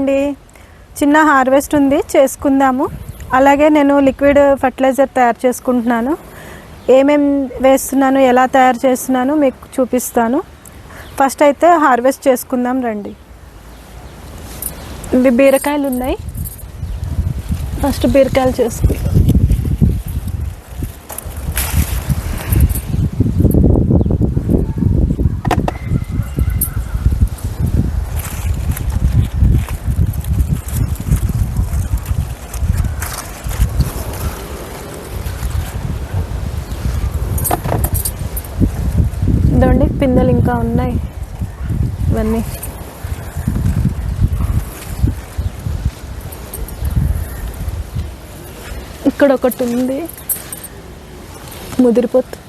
అండి చిన్న హార్వెస్ట్ ఉంది చేసుకుందాము. అలాగే నేను లిక్విడ్ ఫర్టిలైజర్ తయారు చేసుకుంటున్నాను. ఏమేం వేస్తున్నాను ఎలా తయారు చేస్తున్నాను మీకు చూపిస్తాను. ఫస్ట్ అయితే హార్వెస్ట్ చేసుకుందాం రండి. ఇవి బీరకాయలు ఉన్నాయి ఫస్ట్ బీరకాయలు చేసుకుందాం ఇదండి పిందెలు ఇంకా ఉన్నాయి. ఇవన్నీ. ఇక్కడ ఒకటి ఉంది. ముదిరిపోతు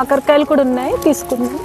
కాకరకాయలు కూడా ఉన్నాయి తీసుకుందాం.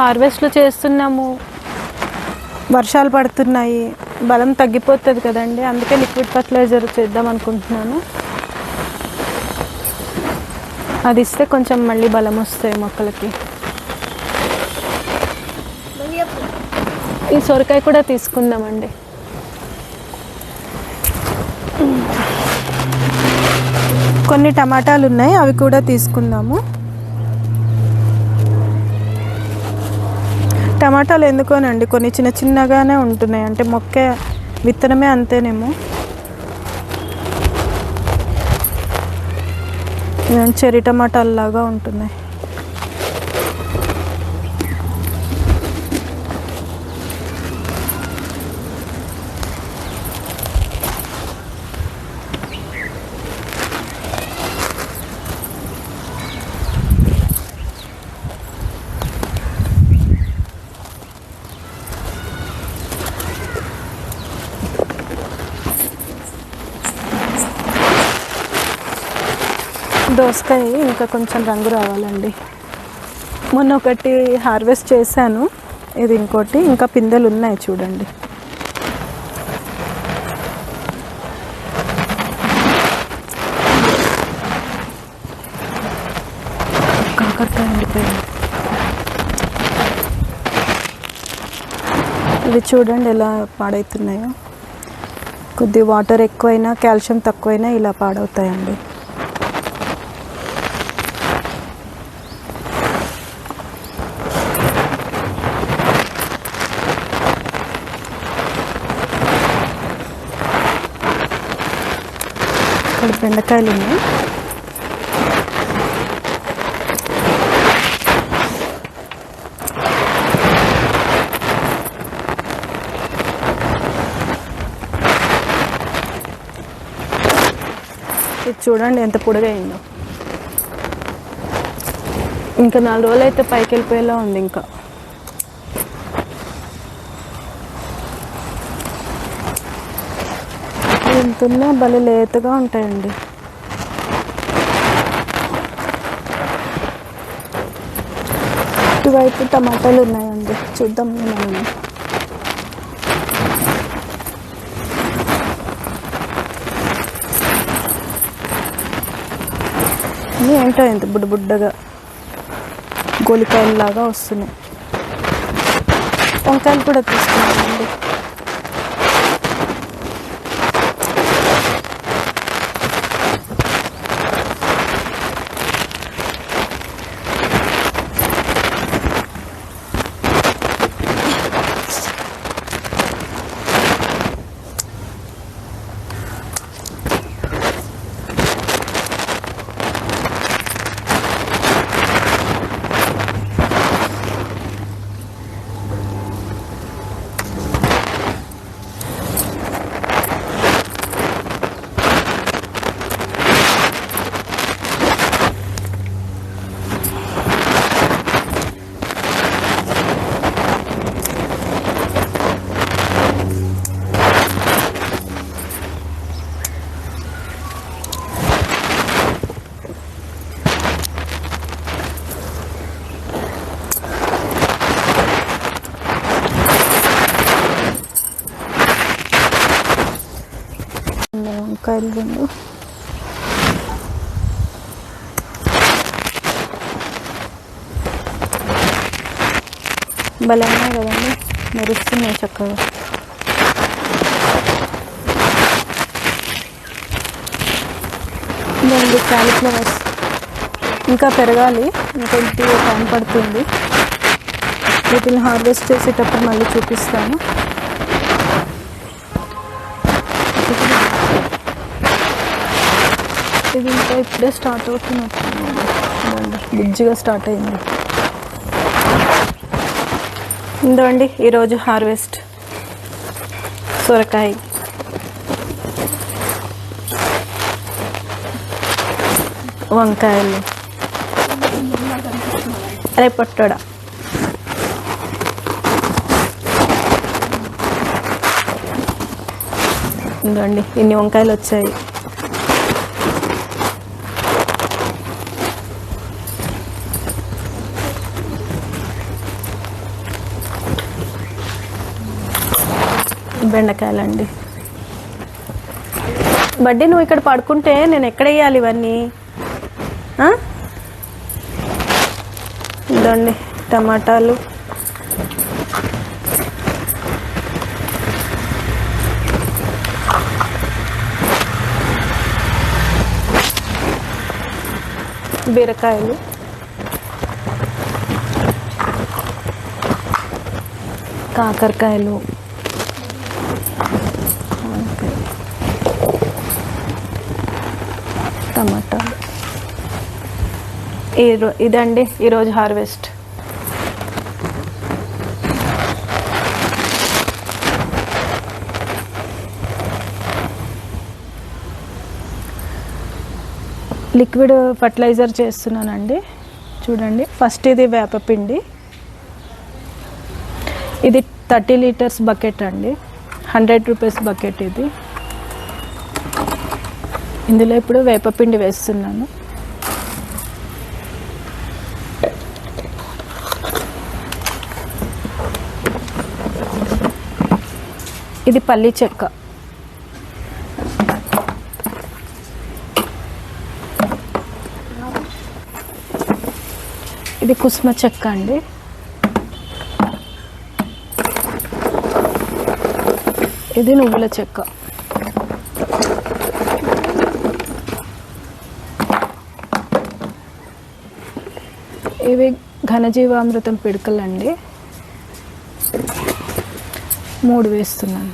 హార్వెస్ట్లు చేస్తున్నాము. వర్షాలు పడుతున్నాయి. బలం తగ్గిపోతుంది కదండి. అందుకే లిక్విడ్ ఫర్టిలైజర్ చేద్దాం అనుకుంటున్నాను. అది ఇస్తే కొంచెం మళ్ళీ బలం వస్తాయి మొక్కలకి. ఈ సొరకాయ కూడా తీసుకుందామండి. కొన్ని టమాటాలు ఉన్నాయి. అవి కూడా తీసుకుందాము. టమాటాలు ఎందుకోనండి? కొన్ని చిన్న చిన్నగానే ఉంటున్నాయి. అంటే మొక్క విత్తనమే అంతేనేమో. ఇదేం చెర్రీ టమాటాలు లాగా ఉంటున్నాయి. దోసకాయ ఇంకా కొంచెం రంగు రావాలండి. మొన్న ఒకటి హార్వెస్ట్ చేశాను. ఇది ఇంకోటి. ఇంకా పిందెలు ఉన్నాయి చూడండి. కాకరకాయ ఎండిపోయింది. ఇవి చూడండి ఎలా పాడవుతున్నాయో కొద్ది వాటర్ ఎక్కువైనా కాల్షియం తక్కువైనా ఇలా పాడవుతాయండి. ఇక్కడ బెండకాయలు ఉన్నాయి. ఇది చూడండి ఎంత పొడిగైందో ఇంకా నాలుగు రోజులు అయితే పైకి వెళ్ళిపోయేలా ఉంది ఇంకా. ఎంతున్నా భలే లేతగా ఉంటాయండి. ఇటువైపు టమాటాలు ఉన్నాయండి. చూద్దాం ఏమన్నా ఇవి ఏంటో ఇంత బుడ్డ బుడ్డగా. గోలికాయలు వస్తున్నాయి. వంకాయలు కూడా తీసుకున్నామండి వంకాయలు రెండు భలే కదండి మెరుస్తున్నాయి చక్కగా. రెండు క్యాలిఫ్లవర్స్. ఇంకా పెరగాలి ఇంకొంటి టైం పడుతుంది. వీటిని హార్వెస్ట్ చేసేటప్పుడు మళ్ళీ చూపిస్తాను. ఇది ఇంకా ఇప్పుడే స్టార్ట్ అవుతున్నట్టు బుజ్జిగా స్టార్ట్ అయింది. ఇందండి ఈరోజు హార్వెస్ట్ సొరకాయ. వంకాయలు. రేపట్టడ ఇందండి ఇన్ని వంకాయలు వచ్చాయి. బెండకాయలండి. బడ్డీ నువ్వు ఇక్కడ పడుకుంటే నేను ఎక్కడ వేయాలి ఇవన్నీ? ఇదండి టమాటాలు. బీరకాయలు. కాకరకాయలు. టమాటాలు ఈ ఇదండి ఈరోజు హార్వెస్ట్. లిక్విడ్ ఫర్టిలైజర్ చేస్తున్నానండి. చూడండి ఫస్ట్ ఇది వేపపిండి ఇది థర్టీ లీటర్స్ బకెట్ అండి. హండ్రెడ్ రూపీస్ బకెట్ ఇది. ఇందులో ఇప్పుడు వేపపిండి వేస్తున్నాను. ఇది పల్లి చెక్క. ఇది కుసుమ చెక్క అండి. ఇది నువ్వుల చెక్క. ఘనజీవామృతం పిడకలండి. మూడు వేస్తున్నాను.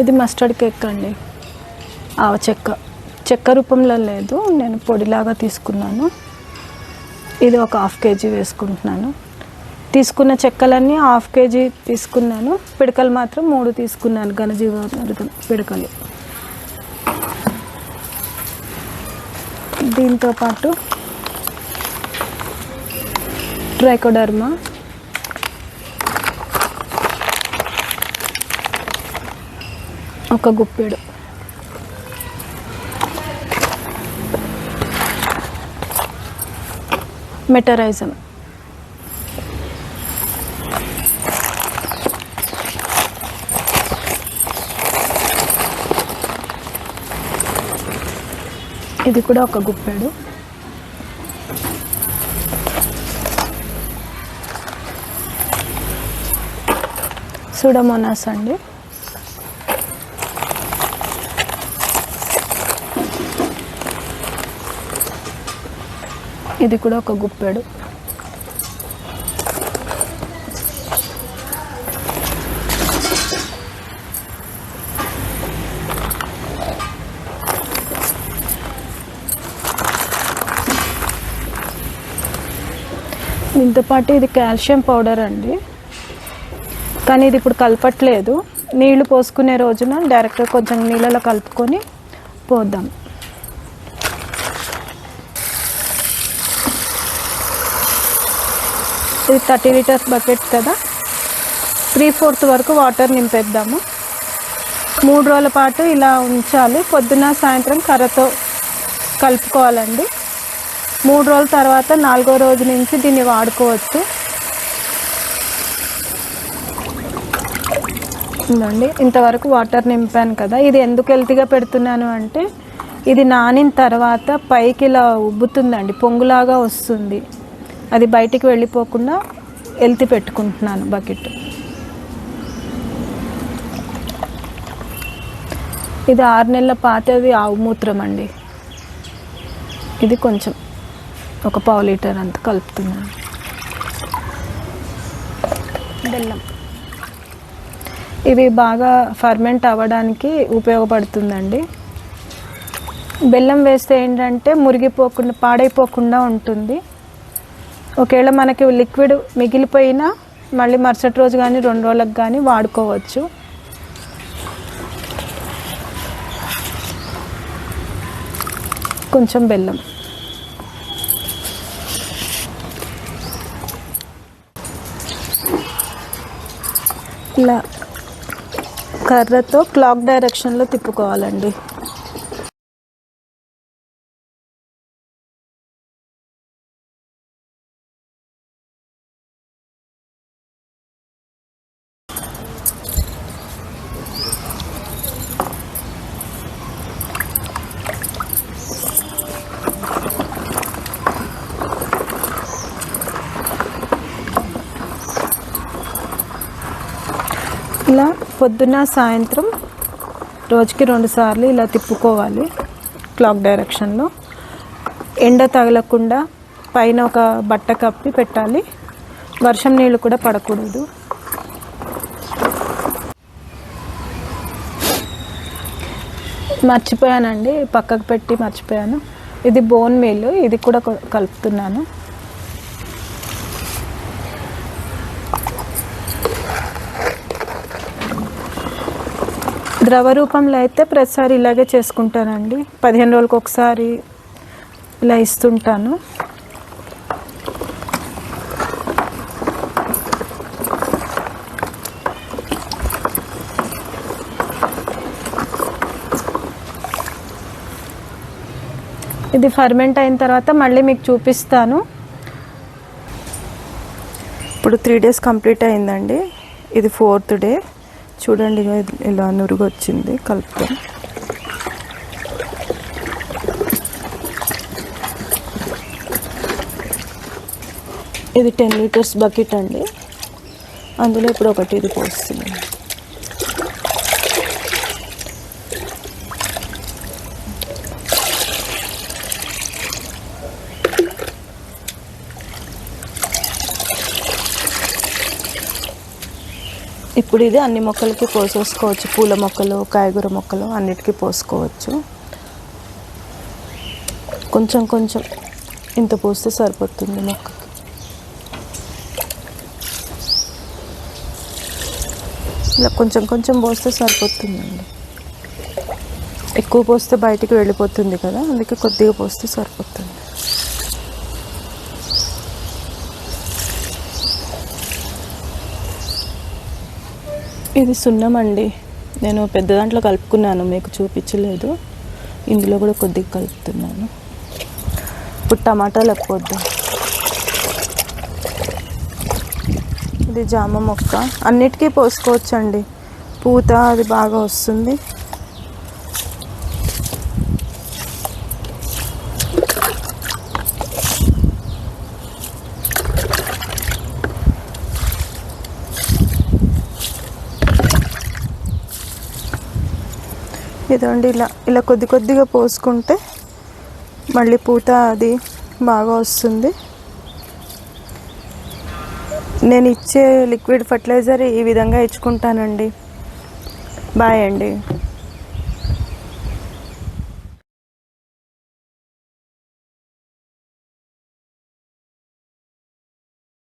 ఇది మస్టర్డ్ కేక్ అండి. ఆవ చెక్క. చెక్క రూపంలో లేదు నేను పొడిలాగా తీసుకున్నాను. ఇది ఒక హాఫ్ కేజీ వేసుకుంటున్నాను. తీసుకున్న చెక్కలన్నీ హాఫ్ కేజీ తీసుకున్నాను. పిడకలు మాత్రం మూడు తీసుకున్నాను ఘనజీవామృతం పిడకలు. దీంతో పాటు ట్రైకోడర్మా ఒక గుప్పెడు. మెటరైజం ఇది కూడా ఒక గుప్పెడు. సుడమోనాస్ అండి. ఇది కూడా ఒక గుప్పెడు. దీంతో పాటు ఇది కాల్షియం పౌడర్ అండి. కానీ ఇది ఇప్పుడు కలపట్లేదు. నీళ్ళు పోసుకునే రోజున డైరెక్ట్గా కొంచెం నీళ్ళలో కలుపుకొని పోద్దాం. ఇది థర్టీ లీటర్స్ బకెట్ కదా. త్రీ ఫోర్త్ వరకు వాటర్ నింపేద్దాము. మూడు రోజుల పాటు ఇలా ఉంచాలి. పొద్దున సాయంత్రం కర్రతో కలుపుకోవాలండి. మూడు రోజుల తర్వాత నాలుగో రోజు నుంచి దీన్ని వాడుకోవచ్చు. ఉందండి ఇంతవరకు వాటర్ నింపాను కదా. ఇది ఎందుకు హెల్తీగా పెడుతున్నాను అంటే ఇది నానిన తర్వాత పైకి ఇలా ఉబ్బుతుందండి పొంగులాగా వస్తుంది. అది బయటికి వెళ్ళిపోకుండా ఎల్తి పెట్టుకుంటున్నాను బకెట్. ఇది ఆరు నెలల పాతది ఆవు మూత్రం అండి. ఇది కొంచెం ఒక పావు లీటర్ అంత కలుపుతున్నాను. బెల్లం. ఇవి బాగా ఫర్మెంట్ అవ్వడానికి ఉపయోగపడుతుందండి. బెల్లం వేస్తే ఏంటంటే మురిగిపోకుండా పాడైపోకుండా ఉంటుంది. ఒకవేళ మనకి లిక్విడ్ మిగిలిపోయినా మళ్ళీ మరుసటి రోజు కానీ రెండు రోజులకు కానీ వాడుకోవచ్చు. కొంచెం బెల్లం. ఇట్లా కర్రతో క్లాక్ డైరెక్షన్లో తిప్పుకోవాలండి. ఇలా పొద్దున్న సాయంత్రం రోజుకి రెండు సార్లు ఇలా తిప్పుకోవాలి క్లాక్ డైరెక్షన్లో. ఎండ తగలకుండా పైన ఒక బట్ట కప్పి పెట్టాలి. వర్షం నీళ్ళు కూడా పడకూడదు. మర్చిపోయానండి పక్కకు పెట్టి మర్చిపోయాను. ఇది బోన్ మీల్ ఇది కూడా కలుపుతున్నాను. ద్రవ రూపంలో అయితే ప్రతిసారి ఇలాగే చేసుకుంటానండి. పదిహేను రోజులకు ఒకసారి ఇలా ఇస్తుంటాను. ఇది ఫర్మెంట్ అయిన తర్వాత మళ్ళీ మీకు చూపిస్తాను. ఇప్పుడు త్రీ డేస్ కంప్లీట్ అయిందండి. ఇది ఫోర్త్ డే. చూడండి ఇలా నురుగు వచ్చింది కలుపుతాం. ఇది టెన్ లీటర్స్ బకెట్ అండి. అందులో ఇప్పుడు ఒకటి ఇది పోస్తుంది. ఇప్పుడు ఇది అన్ని మొక్కలకి పోసేసుకోవచ్చు. పూల మొక్కలు కాయగూర మొక్కలు అన్నిటికీ పోసుకోవచ్చు. కొంచెం కొంచెం ఇంత పోస్తే సరిపోతుంది మొక్కకి ఇలా కొంచెం కొంచెం పోస్తే సరిపోతుందండి. ఎక్కువ పోస్తే బయటికి వెళ్ళిపోతుంది కదా అందుకే కొద్దిగా పోస్తే సరిపోతుంది. ఇది సున్నం అండి నేను పెద్ద దాంట్లో కలుపుకున్నాను మీకు చూపించలేదు. ఇందులో కూడా కొద్దిగా కలుపుతున్నాను. ఇప్పుడు టమాటాలు ఎక్కువద్దాం ఇది జామ మొక్క. అన్నిటికీ పోసుకోవచ్చండి. పూత అది బాగా వస్తుంది. ఇదండి ఇలా ఇలా కొద్ది కొద్దిగా పోసుకుంటే మళ్ళీ పూత అది బాగా వస్తుంది. నేను ఇచ్చే లిక్విడ్ ఫర్టిలైజర్ ఈ విధంగా ఇచ్చుకుంటానండి. బాయ్ అండి.